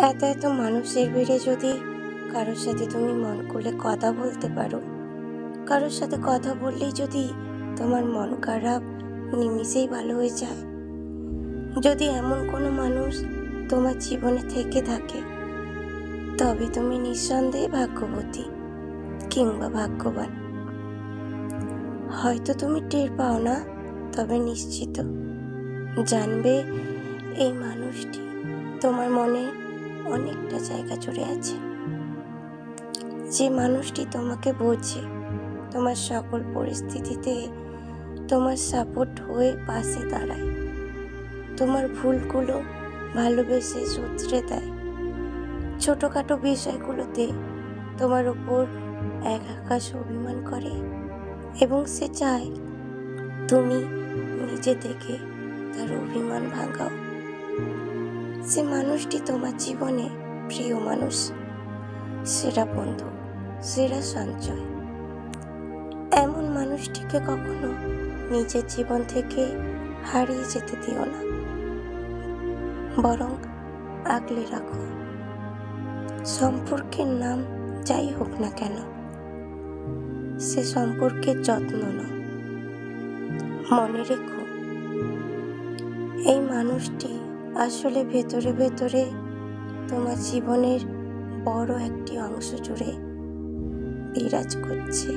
এত এত মানুষের ভিড়ে যদি কারোর সাথে তুমি মন খুলে কথা বলতে পারো, কারোর সাথে কথা বললেই যদি তোমার মন খারাপ, নিমিষেই ভালো হয়ে যায়। যদি এমন কোনো মানুষ তোমার জীবনে থেকে থাকে, তবে তুমি নিঃসন্দেহে ভাগ্যবতী কিংবা ভাগ্যবান। হয়তো তুমি টের পাও না, তবে নিশ্চিত জানবে এই মানুষটি তোমার মনে অনেকটা জায়গা জুড়ে আছে। যে মানুষটি তোমাকে বোঝে, তোমার সকল পরিস্থিতিতে তোমার সাপোর্ট হয়ে পাশে দাঁড়ায়। তোমার ভুলগুলো ভালোবেসে শুধরে দেয়। ছোটোখাটো বিষয়গুলোতে তোমার ওপর এক আকাশ অভিমান করে এবং সে চায় তুমি নিজে থেকে তার অভিমান ভাঙাও। সে মানুষটি তোমার জীবনে প্রিয় মানুষ। সেরা বন্ধু, সেরা সঞ্চয়। এমন মানুষটিকে কখনো নিজের জীবন থেকে হারিয়ে যেতে দিও না। বরং আগলে রাখো। সম্পর্কের নাম যাই হোক না কেন, সে সম্পর্কের যত্ন নাও। মনে রেখো, এই মানুষটি আসলে ভেতরে ভেতরে তোমার জীবনের বড় একটি অংশ জুড়ে বিরাজ করছে।